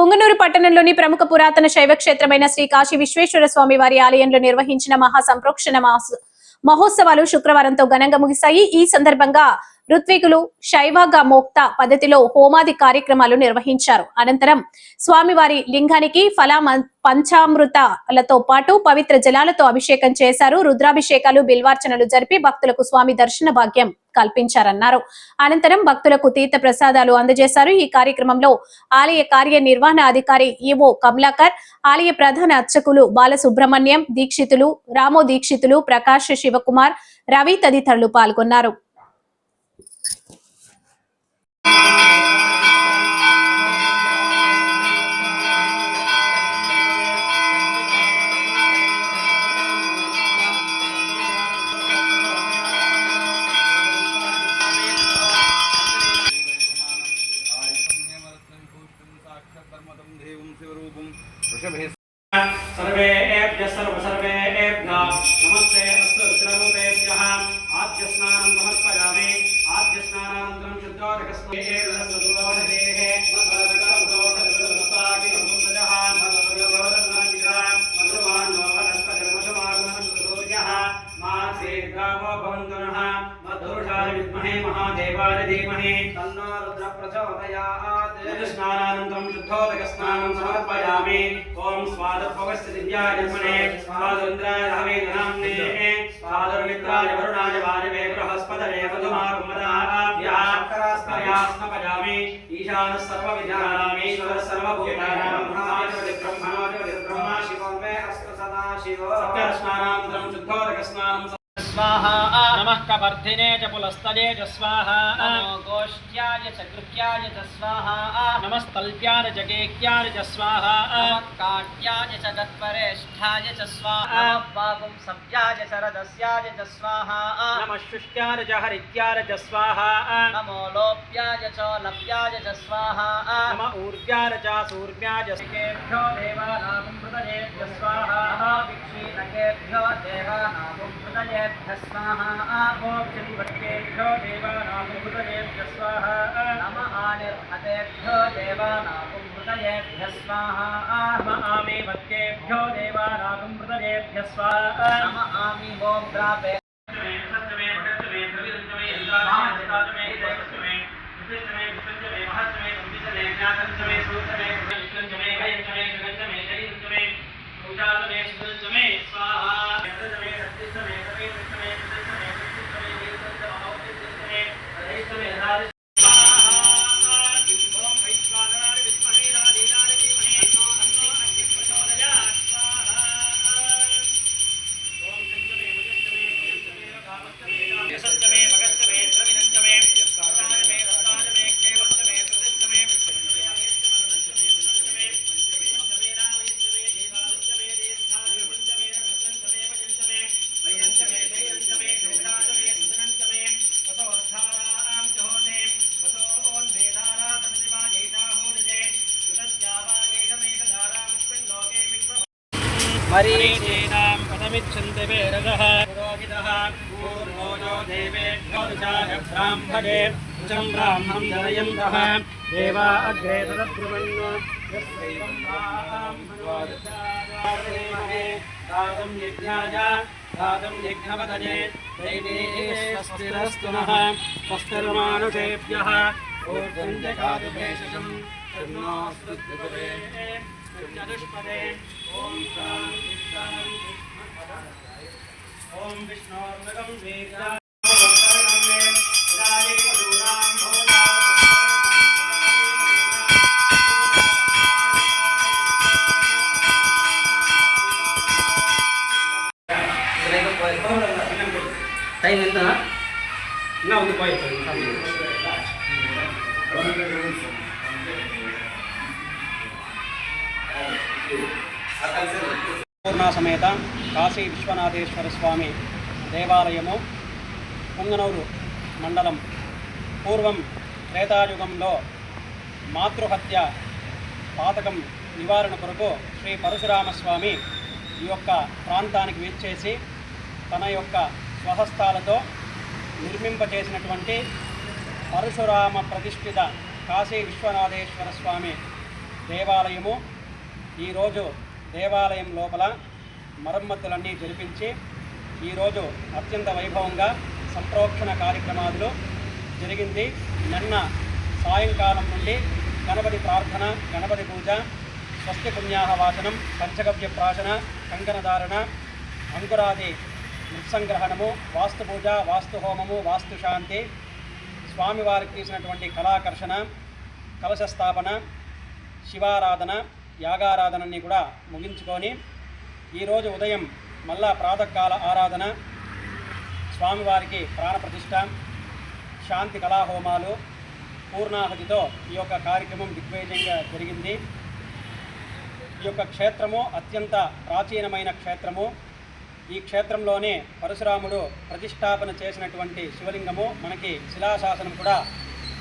పుంగనూరు పట్టణంలోని ప్రముఖ పురాతన శైవ క్షేత్రమైన శ్రీ కాశీ విశ్వేశ్వర స్వామి వారి ఆలయంలో నిర్వహించిన మహా సంప్రోక్షణ మహోత్సవాలు శుక్రవారంతో ఘనంగా ముగిశాయి. ఈ సందర్భంగా ఋత్వికులు శైవగ మోక్త పద్ధతిలో హోమాది కార్యక్రమాలు నిర్వహించారు. అనంతరం స్వామివారి లింగానికి ఫల పంచామృతాలతో పాటు పవిత్ర జలాలతో అభిషేకం చేశారు. రుద్రాభిషేకాలు బిల్వార్చనలు జరిపి భక్తులకు స్వామి దర్శన భాగ్యం కల్పించారన్నారు. అనంతరం భక్తులకు తీర్థ ప్రసాదాలు అందజేశారు. ఈ కార్యక్రమంలో ఆలయ కార్యనిర్వహణ అధికారి ఈవో కమలాకర్ ఆలయ ప్రధాన అర్చకులు బాలసుబ్రహ్మణ్యం దీక్షితులు రామో దీక్షితులు ప్రకాష్ శివకుమార్ రవి తదితరులు పాల్గొన్నారు. Gracias. महादेवाय धीमहि तन्नो रुद्र प्रचोदयात् स्नानानन्तरं शुद्धोदकस्नानं समर्पयामि। ॐ स्वादपवस्य दिव्याय जन्मने स्वादरुद्राय हवे नाम्ने स्वादरुमित्राय वरुणाय वायवे बृहस्पतये मधुमाकुमदाभ्यास्मयास्मपयामि ईशानः सर्वविद्यानाम् ईश्वरः सर्वभूतानां ब्रह्माधिपति ब्रह्मणोधिपति ब्रह्मा शिवो। मे अस्तु सदा शिवो। सत्यस्नानान्तरं शुद्धोदकस्नानं स्वाहा नमः कवर्धिने च पुलस्तजे च स्वाहा। गोष्ठ्याय च च स्वाहा। नमस्तल्प्याय च केक्याय च स्वाहा। काट्याय च च स्वाहा। नमः वागुंसव्याय च रदस्याय च स्वाहा। नमः च हरित्याय च स्वाहा। नमो लोप्याय च लप्याय च स्वाहा। नम ऊर्व्याय च सूर्व्याय च केभ्यो स्वाहा। भूतयेभ्य स्वाहा ॐ चम्बकेभ्यो देवानाम्भृतयेभ्य स्वाहा नम आनिर्हतेभ्यो देवानाम्भृतयेभ्य स्वाहा नम आमेवत्येभ्यो देवानाम्भृतयेभ्य स्वाहा नम आमि ॐ प्रापे महत्व में समिच्छन्ति वेरदः पुरोहितः, भूर्भोजो देवेभ्योचाय ब्राह्मणे। उचं ब्राह्मणं जनयन्तः। देवा अग्रे तदब्रुवन् यस्यैवं ब्राह्मणे दातं यज्ञाय दातं यज्ञवदने। दैवेस्वस्तिरस्तु नः। स्वस्तिर्मानुषेभ्यः। ऊर्जञ्जकादुपेशकम् कर्णास्तुभवे कर्णदुष्पदे ॐ शान्ति शान्ति ॐ विष्णोर्मगं वेदा టైం ఎంత ఇంకా ఉంది పోయి పూర్ణ సమేత కాశీ విశ్వనాథేశ్వర స్వామి దేవాలయము పుంగనూరు మండలం పూర్వం త్రేతాయుగంలో మాతృహత్య పాతకం నివారణ కొరకు శ్రీ పరశురామస్వామి ఈ యొక్క ప్రాంతానికి విచ్చేసి తన యొక్క స్వహస్తాలతో నిర్మింపచేసినటువంటి పరశురామ ప్రతిష్ఠిత కాశీ విశ్వనాథేశ్వర స్వామి దేవాలయము. ఈరోజు దేవాలయం లోపల మరమ్మతులన్నీ జరిపించి ఈరోజు అత్యంత వైభవంగా సంప్రోక్షణ కార్యక్రమాలు జరిగింది. నిన్న సాయంకాలం నుండి గణపతి ప్రార్థన గణపతి పూజ స్వస్తి పుణ్యాహ వాచనం పంచగవ్య ప్రాశన కంకణధారణ అంకురాది మృత్సంగ్రహణము వాస్తు పూజ వాస్తు హోమము వాస్తు శాంతి స్వామివారికి తీసినటువంటి కళాకర్షణ కలశ స్థాపన శివారాధన యాగారాధనని కూడా ముగించుకొని ఈరోజు ఉదయం మళ్ళా ప్రాతకాల ఆరాధన స్వామివారికి ప్రాణప్రతిష్ఠ శాంతి కళాహోమాలు పూర్ణాహతితో ఈ యొక్క కార్యక్రమం దిగ్విజయంగా జరిగింది. ఈ యొక్క క్షేత్రము అత్యంత ప్రాచీనమైన క్షేత్రము. ఈ క్షేత్రంలోనే పరశురాముడు ప్రతిష్టాపన చేసినటువంటి శివలింగము. మనకి శిలాశాసనం కూడా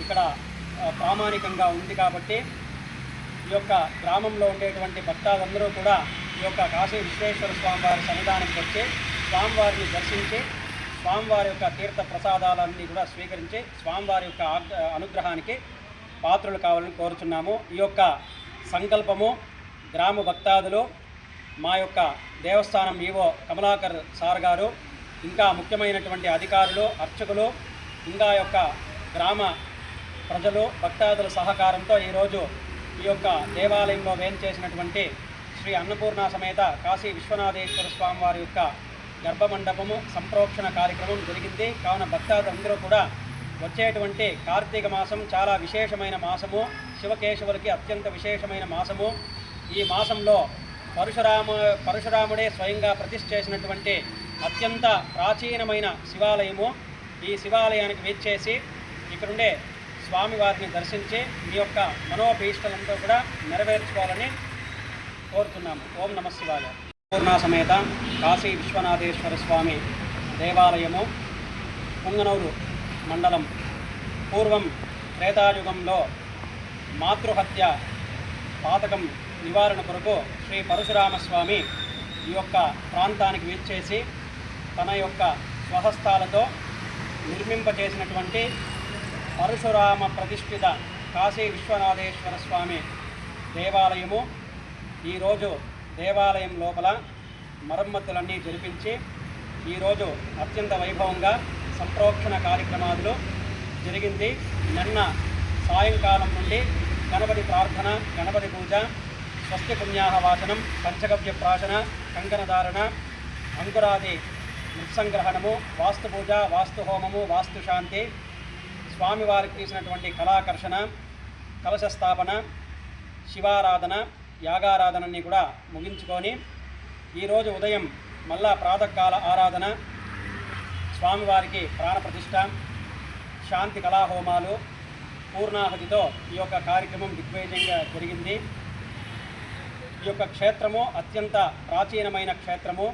ఇక్కడ ప్రామాణికంగా ఉంది కాబట్టి ఈ యొక్క గ్రామంలో ఉండేటువంటి భక్తాలందరూ కూడా ఈ యొక్క కాశీ విశ్వేశ్వర స్వామివారి సన్నిధానంకి వచ్చి స్వామివారిని దర్శించి స్వామివారి యొక్క తీర్థ ప్రసాదాలన్నీ కూడా స్వీకరించి స్వామివారి యొక్క అనుగ్రహానికి పాత్రలు కావాలని కోరుచున్నాము. ఈ యొక్క సంకల్పము గ్రామ భక్తాదులు మా యొక్క దేవస్థానం ఈవో కమలాకర్ సార్ గారు ఇంకా ముఖ్యమైనటువంటి అధికారులు అర్చకులు ఇంకా యొక్క గ్రామ ప్రజలు భక్తాదుల సహకారంతో ఈరోజు ఈ యొక్క దేవాలయంలో వేంచేసినటువంటి శ్రీ అన్నపూర్ణ సమేత కాశీ విశ్వనాథేశ్వర స్వామి వారి యొక్క గర్భమండపము సంప్రోక్షణ కార్యక్రమం జరిగింది. కావున భక్తాదులందరూ కూడా వచ్చేటువంటి కార్తీక మాసం చాలా విశేషమైన మాసము. శివకేశవులకి అత్యంత విశేషమైన మాసము. ఈ మాసంలో పరశురాము పరశురాముడే స్వయంగా ప్రతిష్ఠ చేసినటువంటి అత్యంత ప్రాచీనమైన శివాలయము. ఈ శివాలయానికి వేచేసి ఇక్కడుండే స్వామివారిని దర్శించి మీ యొక్క మనోభీష్టలంతా కూడా నెరవేర్చుకోవాలని కోరుతున్నాము. ఓం నమ శివాయ. పూర్ణ సమేత కాశీ విశ్వనాథేశ్వర స్వామి దేవాలయము పుంగనూరు మండలం పూర్వం త్రేతాయుగంలో మాతృహత్య పాతకం నివారణ కొరకు శ్రీ పరశురామస్వామి ఈ యొక్క ప్రాంతానికి విచ్చేసి తన యొక్క స్వహస్తాలతో నిర్మింపచేసినటువంటి పరశురామ ప్రతిష్ఠిత కాశీ విశ్వనాథేశ్వర స్వామి దేవాలయము ఈరోజు దేవాలయం లోపల మరమ్మతులన్నీ జరిపించి ఈరోజు అత్యంత వైభవంగా సంప్రోక్షణ కార్యక్రమాలు జరిగింది. నిన్న సాయంకాలం నుండి గణపతి ప్రార్థన గణపతి పూజ స్వస్తి పుణ్యాహ వాచనం పంచగవ్య ప్రాశన కంకణధారణ అంకురాది మృత్సంగ్రహణము వాస్తు పూజ వాస్తు హోమము వాస్తు శాంతి స్వామివారికి తీసినటువంటి కళాకర్షణ కలశ స్థాపన శివారాధన యాగారాధనని కూడా ముగించుకొని ఈరోజు ఉదయం మళ్ళా ప్రాతకాల ఆరాధన స్వామివారికి ప్రాణప్రతిష్ఠ శాంతి కళాహోమాలు పూర్ణాహతితో ఈ యొక్క కార్యక్రమం దిగ్విజయంగా జరిగింది. ఈ యొక్క క్షేత్రము అత్యంత ప్రాచీనమైన క్షేత్రము.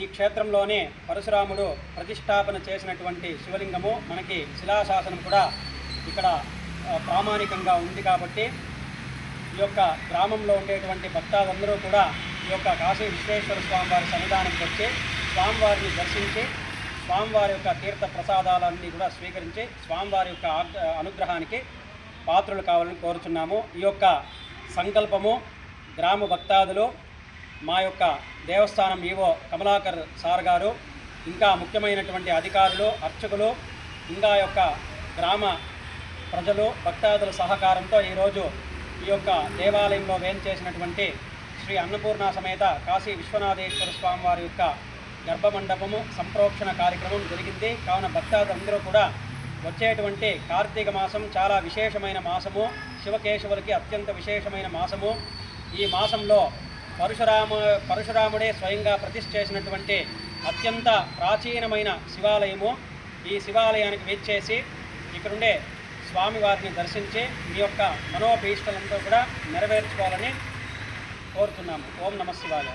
ఈ క్షేత్రంలోనే పరశురాముడు ప్రతిష్టాపన చేసినటువంటి శివలింగము. మనకి శిలాశాసనం కూడా ఇక్కడ ప్రామాణికంగా ఉంది కాబట్టి ఈ యొక్క గ్రామంలో ఉండేటువంటి భక్తాలందరూ కూడా ఈ యొక్క కాశీ విశ్వేశ్వర స్వామివారి సన్నిధానంకి వచ్చి స్వామివారిని దర్శించి స్వామివారి యొక్క తీర్థ ప్రసాదాలన్నీ కూడా స్వీకరించి స్వామివారి యొక్క అనుగ్రహానికి పాత్రలు కావాలని కోరుచున్నాము. ఈ యొక్క సంకల్పము గ్రామ భక్తాదులు మా యొక్క దేవస్థానం ఈవో కమలాకర్ సార్ గారు ఇంకా ముఖ్యమైనటువంటి అధికారులు అర్చకులు ఇంకా యొక్క గ్రామ ప్రజలు భక్తాదుల సహకారంతో ఈరోజు ఈ యొక్క దేవాలయంలో వేంచేసినటువంటి శ్రీ అన్నపూర్ణ సమేత కాశీ విశ్వనాథేశ్వర స్వామి వారి యొక్క గర్భమండపము సంప్రోక్షణ కార్యక్రమం జరిగింది. కావున భక్తాదులందరూ కూడా వచ్చేటువంటి కార్తీక మాసం చాలా విశేషమైన మాసము. శివకేశవులకి అత్యంత విశేషమైన మాసము. ఈ మాసంలో పరశురామ పరశురాముడే స్వయంగా ప్రతిష్ఠ చేసినటువంటి అత్యంత ప్రాచీనమైన శివాలయము. ఈ శివాలయానికి వేచేసి ఇక్కడుండే స్వామివారిని దర్శించి మీ యొక్క మనోభీష్టలంతా కూడా నెరవేర్చుకోవాలని కోరుతున్నాము. ఓం నమ శివాయ.